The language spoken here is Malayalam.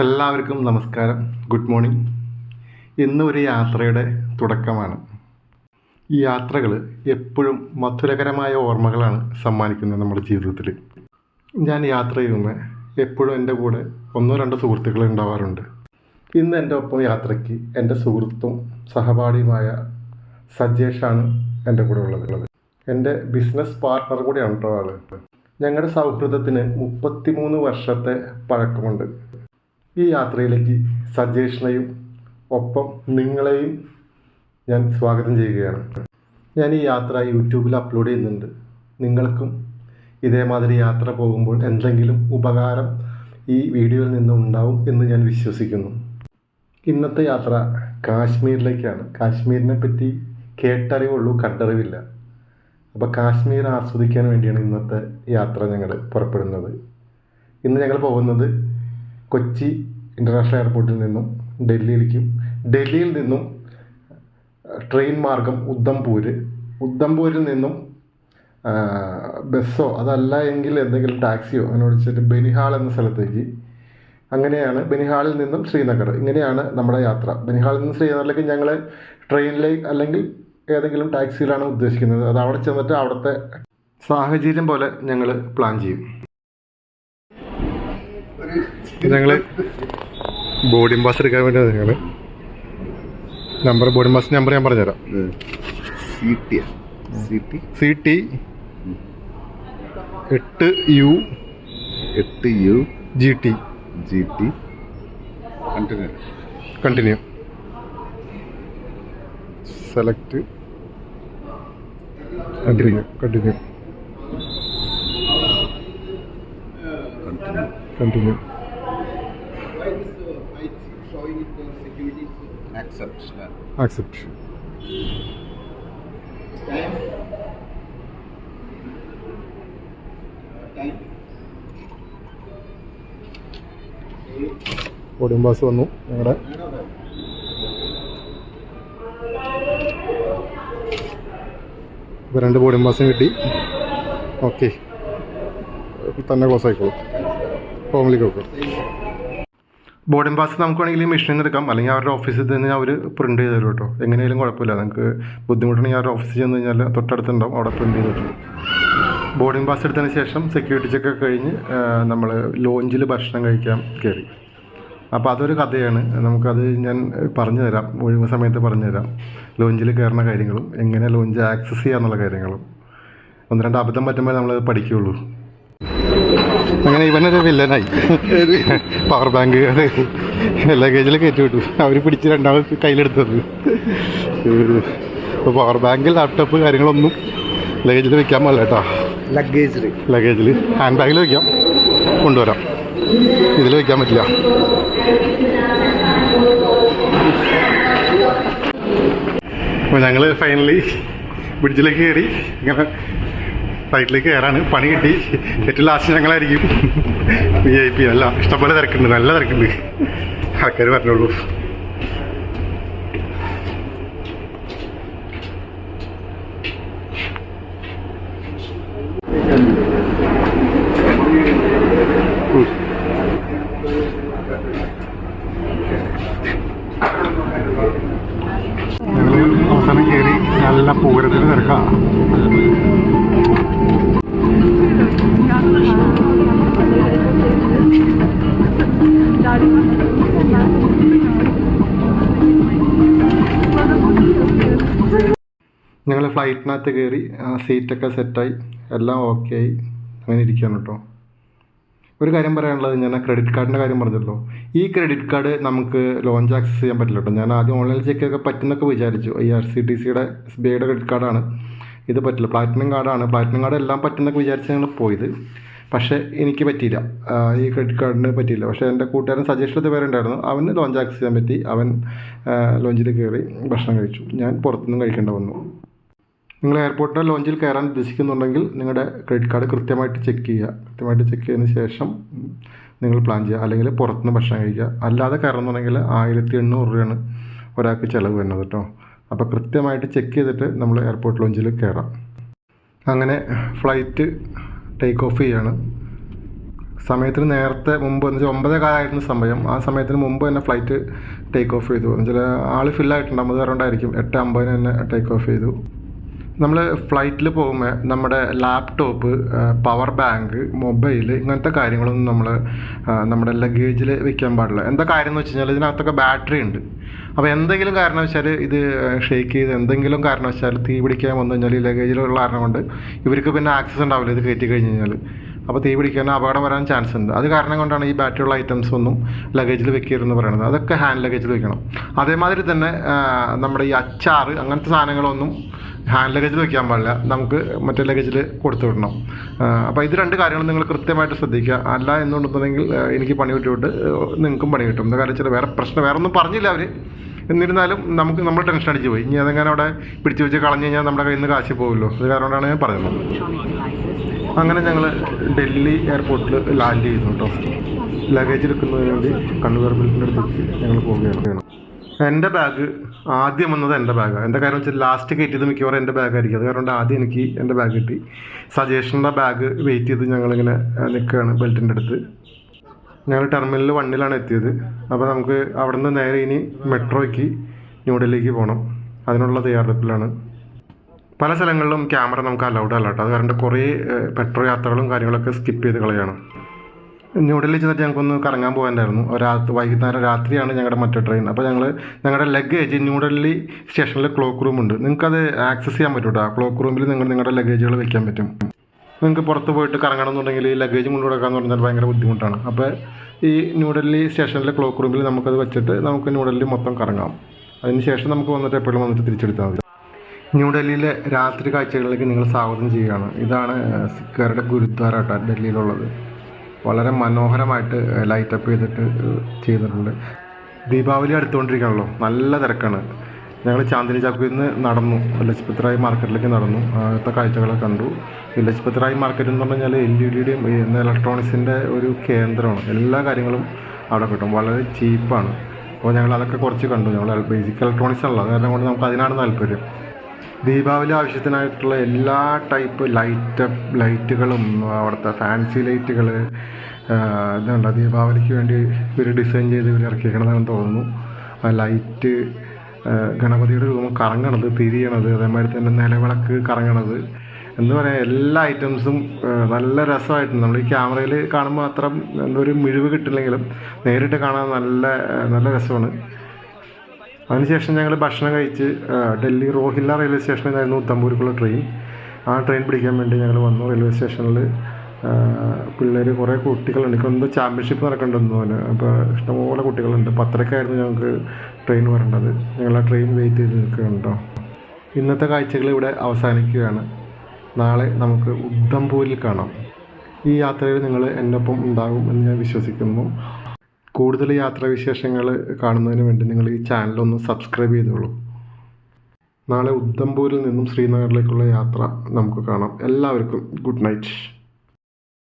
എല്ലാവർക്കും നമസ്കാരം. ഗുഡ് മോർണിംഗ് ഇന്ന് ഒരു യാത്രയുടെ തുടക്കമാണ്. ഈ യാത്രകൾ എപ്പോഴും മധുരകരമായ ഓർമ്മകളാണ് സമ്മാനിക്കുന്നത് നമ്മുടെ ജീവിതത്തിൽ. ഞാൻ യാത്ര ചെയ്യുമ്പോൾ എപ്പോഴും എന്റെ കൂടെ ഒന്നോ രണ്ടോ സുഹൃത്തുക്കൾ ഉണ്ടാവാറുണ്ട്. ഇന്ന് എന്റെ ഒപ്പം യാത്രയ്ക്ക് എന്റെ സുഹൃത്തും സഹപാഠിയുമായ സജേഷാണ് എന്റെ കൂടെ ഉള്ളത്. എന്റെ ബിസിനസ് പാർട്ണർ കൂടിയാണ് കേട്ടോ ആൾ ഞങ്ങളുടെ സൗഹൃദത്തിന് മുപ്പത്തിമൂന്ന് വർഷത്തെ പഴക്കമുണ്ട്. ഈ യാത്രയിലേക്ക് സജേഷിനെയും ഒപ്പം നിങ്ങളെയും ഞാൻ സ്വാഗതം ചെയ്യുകയാണ്. ഞാൻ ഈ യാത്ര യൂട്യൂബിൽ അപ്ലോഡ് ചെയ്യുന്നുണ്ട്. നിങ്ങൾക്കും ഇതേമാതിരി യാത്ര പോകുമ്പോൾ എന്തെങ്കിലും ഉപകാരം ഈ വീഡിയോയിൽ നിന്നും ഉണ്ടാവും എന്ന് ഞാൻ വിശ്വസിക്കുന്നു. ഇന്നത്തെ യാത്ര കാശ്മീരിലേക്കാണ്. കാശ്മീരിനെ പറ്റി കേട്ടറിവുള്ളൂ കണ്ടറിവില്ല. അപ്പോൾ കാശ്മീർ ആസ്വദിക്കാൻ വേണ്ടിയാണ് ഇന്നത്തെ യാത്ര ഞങ്ങൾ പുറപ്പെടുന്നത്. ഇന്ന് ഞങ്ങൾ പോകുന്നത് കൊച്ചി ഇന്റർനാഷണൽ എയർപോർട്ടിൽ നിന്നും ഡൽഹിയിലേക്കും ഡൽഹിയിൽ നിന്നും ട്രെയിൻ മാർഗം ഉദ്ധംപൂര് ഉദ്ധംപൂരിൽ നിന്നും ബസ്സോ അതല്ല എങ്കിൽ എന്തെങ്കിലും ടാക്സിയോ അങ്ങനെ വിളിച്ചിട്ട് ബനിഹാൾ എന്ന സ്ഥലത്തേക്ക്. അങ്ങനെയാണ് ബനിഹാളിൽ നിന്നും ശ്രീനഗർ. ഇങ്ങനെയാണ് നമ്മുടെ യാത്ര. ബനിഹാളിൽ നിന്ന് ശ്രീനഗറിലേക്ക് ഞങ്ങൾ ട്രെയിനിലേക്ക് അല്ലെങ്കിൽ ഏതെങ്കിലും ടാക്സിയിലാണ് ഉദ്ദേശിക്കുന്നത്. അത് അവിടെ ചെന്നിട്ട് അവിടുത്തെ സാഹചര്യം പോലെ ഞങ്ങൾ പ്ലാൻ ചെയ്യും. ഞങ്ങൾ ബോർഡിംഗ് പാസ് എടുക്കാൻ വേണ്ടി ഞങ്ങൾ നമ്പർ ബോർഡിംഗ് പാസ് നമ്പർ ഞാൻ പറഞ്ഞുതരാം. സി ടി എട്ട് യു എട്ട് U G T G T continue continue select continue continue continue Accept. Time. Time. Boarding pass വന്നു. ഞങ്ങളുടെ ഇപ്പോൾ രണ്ട് ബോർഡിംഗ് പാസും കിട്ടി. ഓക്കെ തന്നെ ക്ലോസ് ആയിക്കോളൂ. ഹോമിലേക്ക് ബോർഡിംഗ് പാസ് നമുക്ക് വേണമെങ്കിൽ മെഷീനിൽ എടുക്കാം. അല്ലെങ്കിൽ അവരുടെ ഓഫീസിൽ തന്നെ അവർ പ്രിന്റ് ചെയ്ത് തരും കേട്ടോ. എങ്ങനെയായാലും കുഴപ്പമില്ല. നിങ്ങൾക്ക് ബുദ്ധിമുട്ടുണ്ടെങ്കിൽ അവരുടെ ഓഫീസിൽ ചെന്ന് കഴിഞ്ഞാൽ തൊട്ടടുത്തുണ്ടാവും. അവിടെ പ്രിന്റ് ചെയ്ത് തരും. ബോർഡിംഗ് പാസ് എടുത്തതിന് ശേഷം സെക്യൂരിറ്റി ചെക്ക് കഴിഞ്ഞ് നമ്മൾ ലോഞ്ചിൽ ഭക്ഷണം കഴിക്കാൻ കയറി അപ്പോൾ അതൊരു കഥയാണ്. നമുക്കത് ഞാൻ പറഞ്ഞു തരാം ഒഴിവ് സമയത്ത് പറഞ്ഞു തരാം ലോഞ്ചിൽ കയറുന്ന കാര്യങ്ങളും എങ്ങനെ ലോഞ്ച് ആക്സസ് ചെയ്യാന്നുള്ള കാര്യങ്ങളും. ഒന്ന് രണ്ട് അബദ്ധം പറ്റുമ്പോൾ നമ്മൾ പഠിക്കുകയുള്ളൂ. അങ്ങനെ ഇവനൊരു വില്ലനായി. പവർ ബാങ്ക് അത് ലഗേജിൽ കയറ്റി വിട്ടു. അവർ പിടിച്ച് രണ്ടാമത് കയ്യിലെടുത്തത്. ഇപ്പോൾ പവർ ബാങ്ക് ലാപ്ടോപ്പ് കാര്യങ്ങളൊന്നും ലഗേജിൽ വെക്കാൻ പോലെ കേട്ടോ. ലഗേജിൽ ലഗേജിൽ ഹാൻഡ് ബാഗിൽ വെക്കാം. കൊണ്ടുവരാം. ഇതിൽ വെക്കാൻ പറ്റില്ല. അപ്പോൾ ഞങ്ങൾ ഫൈനലി ബ്രിഡ്ജിലേക്ക് കയറി. ഇങ്ങനെ ഫ്ലൈറ്റിലേക്ക് കയറാണ് പണി കിട്ടി. ഏറ്റവും ലാസ്റ്റ് ഞങ്ങളായിരിക്കും. വി ഐ പി അല്ല ഇഷ്ടംപോലെ തിരക്കുണ്ട്. നല്ല തിരക്കുണ്ട്. ആൾക്കാർ പറഞ്ഞോളൂ ഫ്ലൈറ്റിനകത്ത് കയറി സീറ്റൊക്കെ സെറ്റായി എല്ലാം ഓക്കെ ആയി. അങ്ങനെ ഇരിക്കുകയാണ് കേട്ടോ. ഒരു കാര്യം പറയാനുള്ളത് ഞാൻ ആ ക്രെഡിറ്റ് കാർഡിന്റെ കാര്യം പറഞ്ഞല്ലോ. ഈ ക്രെഡിറ്റ് കാർഡ് നമുക്ക് ലോഞ്ച് ആക്സസ് ചെയ്യാൻ പറ്റില്ല കേട്ടോ. ഞാൻ ആദ്യം ഓൺലൈനിൽ ചെക്ക് ഒക്കെ പറ്റുന്നൊക്കെ വിചാരിച്ചു ഐ ആർ സി ടി സിയുടെ എസ് ബി ഐയുടെ ക്രെഡിറ്റ് കാർഡാണ്. ഇത് പറ്റില്ല. പ്ലാറ്റിനം കാർഡാണ്. പ്ലാറ്റിനം കാർഡ് എല്ലാം പറ്റുന്നൊക്കെ വിചാരിച്ച് ഞങ്ങൾ പോയത്. പക്ഷേ എനിക്ക് പറ്റിയില്ല. ഈ ക്രെഡിറ്റ് കാർഡിന് പറ്റിയില്ല. പക്ഷേ എന്റെ കൂട്ടുകാരൻ സജസ്റ്റ് പേരുണ്ടായിരുന്നു. അവന് ലോഞ്ച് ആക്സസ് ചെയ്യാൻ പറ്റി. അവൻ ലോഞ്ചിൽ കയറി ഭക്ഷണം കഴിച്ചു. ഞാൻ പുറത്തുനിന്നും കഴിക്കേണ്ട വന്നു. നിങ്ങൾ എയർപോർട്ടിന്റെ ലോഞ്ചിൽ കയറാൻ ഉദ്ദേശിക്കുന്നുണ്ടെങ്കിൽ നിങ്ങളുടെ ക്രെഡിറ്റ് കാർഡ് കൃത്യമായിട്ട് ചെക്ക് ചെയ്യുക. കൃത്യമായിട്ട് ചെക്ക് ചെയ്തതിന് ശേഷം നിങ്ങൾ പ്ലാൻ ചെയ്യുക. അല്ലെങ്കിൽ പുറത്തുനിന്ന് ഭക്ഷണം കഴിക്കുക. അല്ലാതെ കയറുന്നുണ്ടെങ്കിൽ ആയിരത്തി എണ്ണൂറ് രൂപയാണ് ഒരാൾക്ക് ചിലവ് വരുന്നത് കേട്ടോ. അപ്പോൾ കൃത്യമായിട്ട് ചെക്ക് ചെയ്തിട്ട് നമ്മൾ എയർപോർട്ട് ലോഞ്ചിൽ കയറാം. അങ്ങനെ ഫ്ലൈറ്റ് ടേക്ക് ഓഫ് ചെയ്യാണ്. സമയത്തിന് നേരത്തെ മുമ്പ് എന്ന് വെച്ചാൽ ഒമ്പതേ കാലമായിരുന്നു സമയം. ആ സമയത്തിന് മുമ്പ് തന്നെ ഫ്ലൈറ്റ് ടേക്ക് ഓഫ് ചെയ്തു. എന്ന് വെച്ചാൽ ആൾ ഫില്ലായിട്ടുണ്ട് അമ്പത് അതുകൊണ്ടായിരിക്കും എട്ട് അമ്പതിന് തന്നെ ടേക്ക് ഓഫ് ചെയ്തു. നമ്മൾ ഫ്ലൈറ്റിൽ പോകുമ്പോൾ നമ്മുടെ ലാപ്ടോപ്പ് പവർ ബാങ്ക് മൊബൈൽ ഇങ്ങനത്തെ കാര്യങ്ങളൊന്നും നമ്മൾ നമ്മുടെ ലഗേജിൽ വെക്കാൻ പാടില്ല. എന്താ കാര്യം എന്ന് വെച്ച് കഴിഞ്ഞാൽ ഇതിനകത്തൊക്കെ ബാറ്ററി ഉണ്ട്. അപ്പോൾ എന്തെങ്കിലും കാരണവശാൽ ഇത് ഷേക്ക് ചെയ്ത് എന്തെങ്കിലും കാരണവശാൽ തീ പിടിക്കാൻ വന്നു കഴിഞ്ഞാൽ ഈ ലഗേജിലുള്ള കാരണം കൊണ്ട് ഇവർക്ക് പിന്നെ ആക്സസ് ഉണ്ടാവില്ല ഇത് കയറ്റി കഴിഞ്ഞ് കഴിഞ്ഞാൽ അപ്പോൾ തീ പിടിക്കാൻ അപകടം വരാൻ ചാൻസ് ഉണ്ട്. അത് കാരണം കൊണ്ടാണ് ഈ ബാറ്ററിയുള്ള ഐറ്റംസ് ഒന്നും ലഗേജിൽ വെക്കരുതെന്ന് പറയുന്നത് അതൊക്കെ ഹാൻഡ് ലഗേജിൽ വെക്കണം. അതേമാതിരി തന്നെ നമ്മുടെ ഈ അച്ചാർ അങ്ങനത്തെ സാധനങ്ങളൊന്നും ഹാൻഡ് ലഗേജിൽ വെക്കാൻ പാടില്ല. നമുക്ക് മറ്റേ ലഗേജിൽ കൊടുത്തു വിടണം. അപ്പോൾ ഇത് രണ്ട് കാര്യങ്ങൾ നിങ്ങൾ കൃത്യമായിട്ട് ശ്രദ്ധിക്കുക. അല്ല എന്നുണ്ടെന്നുണ്ടെങ്കിൽ എനിക്ക് പണി കിട്ടിയിട്ട് നിങ്ങൾക്കും പണി കിട്ടും. എന്താ കാര്യം വെച്ചാൽ വേറെ പ്രശ്നം വേറെ ഒന്നും പറഞ്ഞില്ല അവർ എന്നിരുന്നാലും നമുക്ക് നമ്മൾ ടെൻഷൻ അടിച്ചു പോയി. ഇനി അതെങ്ങനെ അവിടെ പിടിച്ചു വെച്ച് കളഞ്ഞു കഴിഞ്ഞാൽ നമ്മുടെ കയ്യിൽ നിന്ന് കാശ് പോകുമല്ലോ അത് കാരണമാണ് ഞാൻ പറയുന്നത് അങ്ങനെ ഞങ്ങൾ ഡൽഹി എയർപോർട്ടിൽ ലാൻഡ് ചെയ്തു കേട്ടോ ലഗേജ് എടുക്കുന്നതിന് വേണ്ടി കണ്ണൂർ ബിൽഡിന്റെ അടുത്തേക്ക് ഞങ്ങൾ പോവുകയാണ്. എന്റെ ബാഗ് ആദ്യം വന്നത് എന്റെ ബാഗാണ് എന്റെ കാര്യം വെച്ചാൽ ലാസ്റ്റ് കയറ്റിയത് മിക്കവാറും എന്റെ ബാഗായിരിക്കും അത് കാരണം ആദ്യം എനിക്ക് എന്റെ ബാഗ് കിട്ടി. സജേഷന്റെ ബാഗ് വെയിറ്റ് ചെയ്ത് ഞങ്ങളിങ്ങനെ നിൽക്കുകയാണ് ബെൽറ്റിന്റെ അടുത്ത്. ഞങ്ങൾ ടെർമിനൽ വണ്ണിലാണ് എത്തിയത്. അപ്പോൾ നമുക്ക് അവിടെ നിന്ന് നേരെ ഇനി മെട്രോയ്ക്ക് ന്യൂഡൽഹിക്ക് പോകണം അതിനുള്ള തയ്യാറെടുപ്പിലാണ്. പല സ്ഥലങ്ങളിലും ക്യാമറ നമുക്ക് അലൗഡ് അല്ല കേട്ടോ. അത് കാരണം കുറേ മെട്രോ യാത്രകളും കാര്യങ്ങളൊക്കെ സ്കിപ്പ് ചെയ്ത് കളയാണ്. ന്യൂഡൽഹി ചെന്നിട്ട് ഞങ്ങൾക്കൊന്ന് കറങ്ങാൻ പോകാനായിരുന്നു രാത്രി വൈകുന്നേരം രാത്രിയാണ് ഞങ്ങളുടെ മറ്റേ ട്രെയിൻ അപ്പോൾ ഞങ്ങൾ ഞങ്ങളുടെ ലഗേജ് ന്യൂഡൽഹി സ്റ്റേഷനിൽ ക്ലോക്ക് റൂം ഉണ്ട്. നിങ്ങൾക്കത് ആക്സസ് ചെയ്യാൻ പറ്റും കേട്ടോ ആ ക്ലോക്ക് റൂമിൽ നിങ്ങൾ നിങ്ങളുടെ ലഗേജുകൾ വെക്കാൻ പറ്റും. നിങ്ങൾക്ക് പുറത്ത് പോയിട്ട് കറങ്ങണം എന്നുണ്ടെങ്കിൽ ലഗേജ് കൊണ്ടു കൊടുക്കാന്ന് പറഞ്ഞാൽ ഭയങ്കര ബുദ്ധിമുട്ടാണ്. അപ്പോൾ ഈ ന്യൂഡൽഹി സ്റ്റേഷനിലെ ക്ലോക്ക് റൂമിൽ നമുക്കത് വെച്ചിട്ട് നമുക്ക് ന്യൂഡൽഹി മൊത്തം കറങ്ങാം. അതിന് ശേഷം നമുക്ക് വന്നിട്ട് എപ്പോഴും വന്നിട്ട് തിരിച്ചെടുത്താൽ മതി. ന്യൂഡൽഹിയിലെ രാത്രി കാഴ്ചകളിലേക്ക് നിങ്ങൾ സ്വാഗതം ചെയ്യുകയാണ്. ഇതാണ് സിഖുകാരുടെ ഗുരുദ്വാര കേട്ടോ ഡൽഹിയിലുള്ളത്. വളരെ മനോഹരമായിട്ട് ലൈറ്റപ്പ് ചെയ്തിട്ട് ചെയ്തിട്ടുണ്ട്. ദീപാവലി അടുത്തുകൊണ്ടിരിക്കുകയാണല്ലോ. നല്ല തിരക്കാണ്. ഞങ്ങൾ ചാന്ദിനി ചാക്കിൽ നിന്ന് നടന്നു. ലജ്പത് റായ് മാർക്കറ്റിലേക്ക് നടന്നു. അവിടുത്തെ കാഴ്ചകളെ കണ്ടു. ഈ ലജ്പത് റായ് മാർക്കറ്റ് എന്ന് പറഞ്ഞു കഴിഞ്ഞാൽ എൽ ഇ ഡിയുടെയും ഇലക്ട്രോണിക്സിന്റെ ഒരു കേന്ദ്രമാണ്. എല്ലാ കാര്യങ്ങളും അവിടെ കിട്ടും. വളരെ ചീപ്പാണ്. അപ്പോൾ ഞങ്ങൾ അതൊക്കെ കുറച്ച് കണ്ടു. ഞങ്ങൾ ബേസിക് ഇലക്ട്രോണിക്സ് ഉള്ളത് കാരണം കൊണ്ട് നമുക്ക് അതിനാണ് താല്പര്യം. ദീപാവലി ആവശ്യത്തിനായിട്ടുള്ള എല്ലാ ടൈപ്പ് ലൈറ്റ് ലൈറ്റുകളും അവിടുത്തെ ഫാൻസി ലൈറ്റുകൾ ഇതുണ്ട്. ദീപാവലിക്ക് വേണ്ടി ഇവർ ഡിസൈൻ ചെയ്ത് ഇവർ ഇറക്കിയിരിക്കണമെന്ന് തോന്നുന്നു. ലൈറ്റ് ഗണപതിയുടെ രൂപം കറങ്ങണത് തിരിയണത് അതേമാതിരി തന്നെ നിലവിളക്ക് കറങ്ങണത് എന്ന് പറയാൻ എല്ലാ ഐറ്റംസും നല്ല രസമായിട്ടുണ്ട്. നമ്മൾ ഈ ക്യാമറയിൽ കാണുമ്പോൾ അത്ര എന്തൊരു മിഴിവ് കിട്ടില്ലെങ്കിലും നേരിട്ട് കാണാൻ നല്ല നല്ല രസമാണ്. അതിനുശേഷം ഞങ്ങൾ ഭക്ഷണം കഴിച്ച് ഡൽഹി റോഹില്ല റെയിൽവേ സ്റ്റേഷനിൽ നിന്നായിരുന്നു ഉത്തമ്പൂർക്കുള്ള ട്രെയിൻ ആ ട്രെയിൻ പിടിക്കാൻ വേണ്ടി ഞങ്ങൾ വന്നു. റെയിൽവേ സ്റ്റേഷനിൽ പിള്ളേർ കുറേ കുട്ടികളുണ്ട്. എന്തോ ചാമ്പ്യൻഷിപ്പ് നടക്കേണ്ടെന്ന് തോന്നുന്നു അപ്പോൾ ഇഷ്ടംപോലെ കുട്ടികളുണ്ട്. പത്തരക്കായിരുന്നു ഞങ്ങൾക്ക് ട്രെയിൻ വരേണ്ടത്. ഞങ്ങൾ ആ ട്രെയിൻ വെയിറ്റ് ചെയ്ത് നിൽക്കുന്നുണ്ടോ ഇന്നത്തെ കാഴ്ചകൾ ഇവിടെ അവസാനിക്കുകയാണ്. നാളെ നമുക്ക് ഉദ്ധംപൂരിൽ കാണാം. ഈ യാത്രയിൽ നിങ്ങൾ എന്റെ ഒപ്പം ഉണ്ടാകും എന്ന് ഞാൻ വിശ്വസിക്കുന്നു. കൂടുതൽ യാത്രാവിശേഷങ്ങൾ കാണുന്നതിന് വേണ്ടി നിങ്ങൾ ഈ ചാനലൊന്ന് സബ്സ്ക്രൈബ് ചെയ്തോളൂ. നാളെ ഉദ്ധംപൂരിൽ നിന്നും ശ്രീനഗറിലേക്കുള്ള യാത്ര നമുക്ക് കാണാം. എല്ലാവർക്കും ഗുഡ് നൈറ്റ്